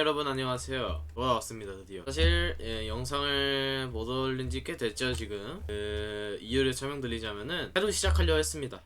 여러분 안녕하세요. 돌아왔습니다 드디어. 사실 예, 영상을 못 올린 지 꽤 됐죠 지금. 그 이유를 설명드리자면은 새로 시작하려 했습니다.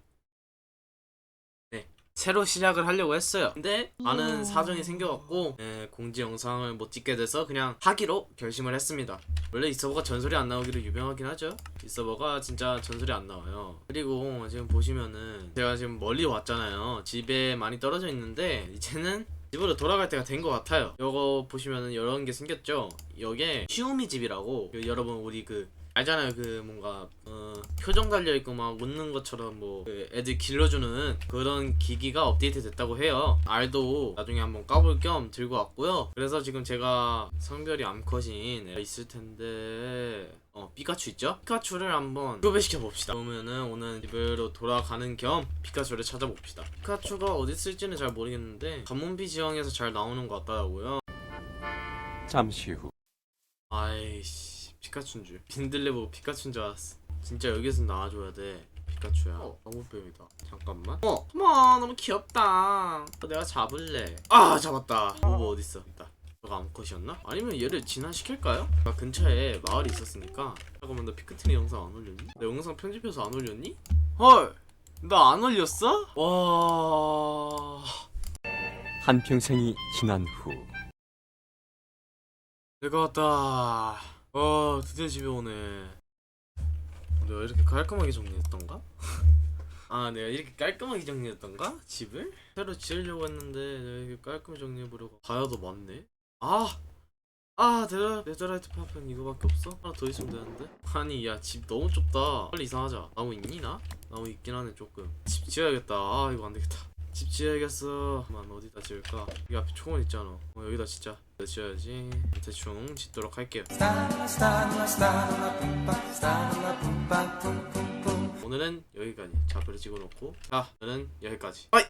네 새로 시작을 하려고 했어요. 근데 많은 사정이 생겨갖고 예, 공지 영상을 못 찍게 돼서 그냥 하기로 결심을 했습니다. 원래 이 서버가 전설이 안 나오기로 유명하긴 하죠? 이 서버가 진짜 전설이 안 나와요. 그리고 지금 보시면은 제가 지금 멀리 왔잖아요. 집에 많이 떨어져 있는데 이제는 집으로 돌아갈 때가 된 것 같아요. 이거 보시면은 이런 게 생겼죠. 여기에 시우미 집이라고 그 여러분 우리 그 알잖아요. 그 뭔가 어, 표정 달려 있고 막 웃는 것처럼 뭐 그 애들 길러주는 그런 기기가 업데이트 됐다고 해요. 알도 나중에 한번 까볼 겸 들고 왔고요. 그래서 지금 제가 성별이 암컷인 애가 있을 텐데 어 피카츄 있죠? 피카츄를 한번 교배시켜 봅시다. 그러면은 오늘 집으로 돌아가는 겸 피카츄를 찾아봅시다. 피카츄가 어디 있을지는 잘 모르겠는데 가문비 지형에서 잘 나오는 것 같더라고요. 잠시 후 아이씨 피카츄인 줄. 빈들레 보고 피카츄인 줄 알았어. 진짜 여기서 나와줘야 돼. 피카츄야. 어, 너무 뱀이다. 잠깐만. 어, 어머 너무 귀엽다. 어, 내가 잡을래. 아 잡았다. 모모 어디 있어? 있다. 너가 암컷이었나? 아니면 얘를 진화시킬까요? 아, 근처에 마을이 있었으니까 잠깐만 너 피크트리 영상 안 올렸니? 내 영상 편집해서 안 올렸니? 헐! 나 안 올렸어? 와... 한평생이 지난 후 내가 왔다. 어, 드디어 집에 오네. 내가 이렇게 깔끔하게 정리했던가? 아, 내가 이렇게 깔끔하게 정리했던가? 집을? 새로 지으려고 했는데 내가 이렇게 깔끔히 정리해보려고 가야도 많네. 아! 아, 내가 네더라이트 파편 이거밖에 없어? 하나 더 있으면 되는데? 아니, 야, 집 너무 좁다. 빨리 이상하자. 나무 있니, 나? 나무 있긴 하네, 조금. 집 지어야겠다. 아, 이거 안 되겠다. 집 지어야겠어. 만 어디다 지을까? 여기 앞에 초원 있잖아. 어, 여기다 진짜 지어야지. 대충 짓도록 할게요. 오늘은 여기까지. 자, 그래 찍어놓고. 자, 저는 여기까지. 어이!